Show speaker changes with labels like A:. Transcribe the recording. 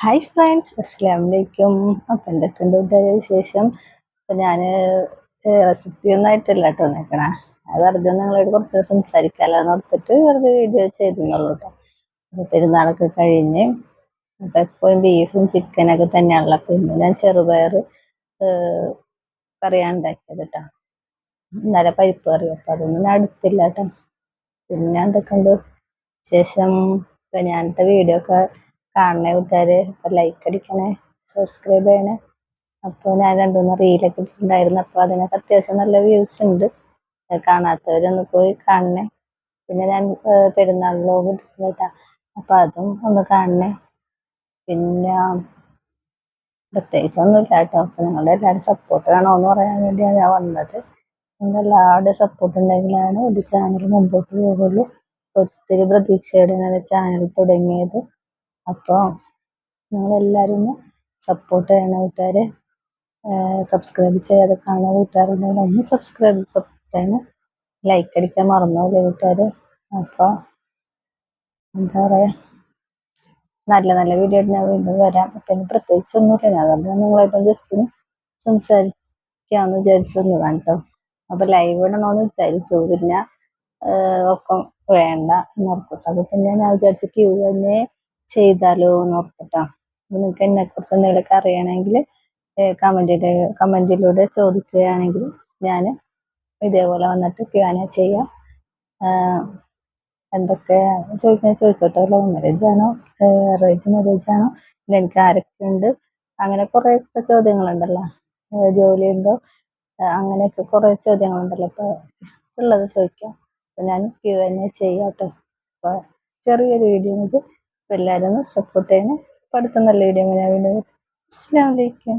A: Hi friends അസ്സാം വലൈക്കും അപ്പം എന്തൊക്കെയുണ്ട് കൂട്ടുകാരെ വിശേഷം? അപ്പം ഞാൻ റെസിപ്പി ഒന്നും ആയിട്ടല്ല കേട്ടോ നിൽക്കണേ അത് വെറുതെ നിങ്ങളോട് കുറച്ച് സംസാരിക്കാമല്ലോ എന്ന് ഓർത്തിട്ട് വെറുതെ വീഡിയോ ചെയ്തിരുന്നുള്ളൂ കേട്ടോ പെരുന്നാളൊക്കെ കഴിഞ്ഞ് അപ്പം എപ്പോഴും ബീഫും ചിക്കനൊക്കെ തന്നെയാണല്ലോ. പിന്നെ ഞാൻ ചെറുപയർ കറിയാണ്ടാക്കിയത് കേട്ടോ ഇന്നലെ പരിപ്പ് കറി അപ്പം അതൊന്നും അടുത്തില്ല കേട്ടോ പിന്നെ എന്തൊക്കെയുണ്ട് ശേഷം ഇപ്പം ഞാനത്തെ വീഡിയോ ഒക്കെ കാണണേ കൂട്ടുകാര്. അപ്പൊ ലൈക്ക് അടിക്കണേ സബ്സ്ക്രൈബ് ചെയ്യണേ. അപ്പോൾ ഞാൻ രണ്ടു മൂന്ന് റീലൊക്കെ ഇട്ടിട്ടുണ്ടായിരുന്നു. അപ്പോൾ അതിനൊക്കെ അത്യാവശ്യം നല്ല വ്യൂസ് ഉണ്ട്. കാണാത്തവരൊന്ന് പോയി കാണണേ പിന്നെ ഞാൻ പെരുന്നാളിലോ വ്ലോഗ് ഇട്ടിട്ടുണ്ട് കേട്ടോ അതും ഒന്ന് കാണണേ പിന്നെ പ്രത്യേകിച്ചൊന്നുമില്ല കേട്ടോ അപ്പോൾ നിങ്ങളുടെ എല്ലാവരും സപ്പോർട്ട് വേണമെന്ന് പറയാൻ വേണ്ടിയാണ് ഞാൻ വന്നത്. നിങ്ങളുടെ എല്ലാവരുടെ സപ്പോർട്ട് ഉണ്ടെങ്കിലാണ് ഒരു ചാനൽ മുമ്പോട്ട് പോകുള്ളൂ ഒത്തിരി പ്രതീക്ഷയോടെയാണ് ചാനൽ തുടങ്ങിയത്. അപ്പോൾ നിങ്ങളെല്ലാവരും ഒന്ന് സപ്പോർട്ട് ചെയ്യണം കൂട്ടുകാരെ സബ്സ്ക്രൈബ് ചെയ്യാതെ കാണുന്ന കൂട്ടുകാരുണ്ടെങ്കിൽ ഒന്ന് സബ്സ്ക്രൈബ് സപ്പോർട്ട് ചെയ്യണം ലൈക്ക് അടിക്കാൻ മറന്നുപോലെ കൂട്ടുകാർ അപ്പോൾ എന്താ പറയുക നല്ല നല്ല വീഡിയോ ഞാൻ വീണ്ടും വരാം. അപ്പം പ്രത്യേകിച്ച് ഒന്നുമില്ല ഞാൻ പറഞ്ഞു നിങ്ങളായിട്ട് ജസ്റ്റ് ഒന്ന് സംസാരിക്കാമെന്ന് വിചാരിച്ചു വന്നതാണ് കേട്ടോ അപ്പോൾ ലൈവ് ഇടണമെന്ന് വിചാരിക്കൂ. പിന്നെ ഒപ്പം വേണ്ട എന്നോർക്കട്ടെ അപ്പം പിന്നെ ഞാൻ വിചാരിച്ചു ക്യൂ തന്നെ ചെയ്താലോ എന്ന് ഓർത്തിട്ടോ. നിങ്ങൾക്ക് എന്നെ കുറിച്ച് എന്തെങ്കിലുമൊക്കെ അറിയണമെങ്കിൽ കമന്റിൽ കമന്റിലൂടെ ചോദിക്കുകയാണെങ്കിൽ ഞാൻ ഇതേപോലെ വന്നിട്ട് ക്യാന ചെയ്യാം. എന്തൊക്കെ ചോദിക്കാൻ ചോദിച്ചോട്ടോ. ലവ് മാരേജ് ആണോ? അറേഞ്ച് മാരേജ് ആണോ? പിന്നെ എനിക്ക് ആരൊക്കെ ഉണ്ട്? അങ്ങനെ കുറേ ഒക്കെ ചോദ്യങ്ങളുണ്ടല്ലോ ജോലി ജോലിയുണ്ടോ അങ്ങനെയൊക്കെ കുറേ ചോദ്യങ്ങളുണ്ടല്ലോ. അപ്പോൾ ഇഷ്ടമുള്ളത് ചോദിക്കാം. അപ്പൊ ഞാൻ ക്യൂ എന്നെ ചെയ്യാം കേട്ടോ അപ്പോൾ ചെറിയൊരു വീഡിയോ ഇത് എല്ലാവരും സപ്പോർട്ട് ചെയ്യണം. അടുത്ത നല്ല വീഡിയോ ഞാൻ വീണ്ടും അസ്സാം അലൈക്കും.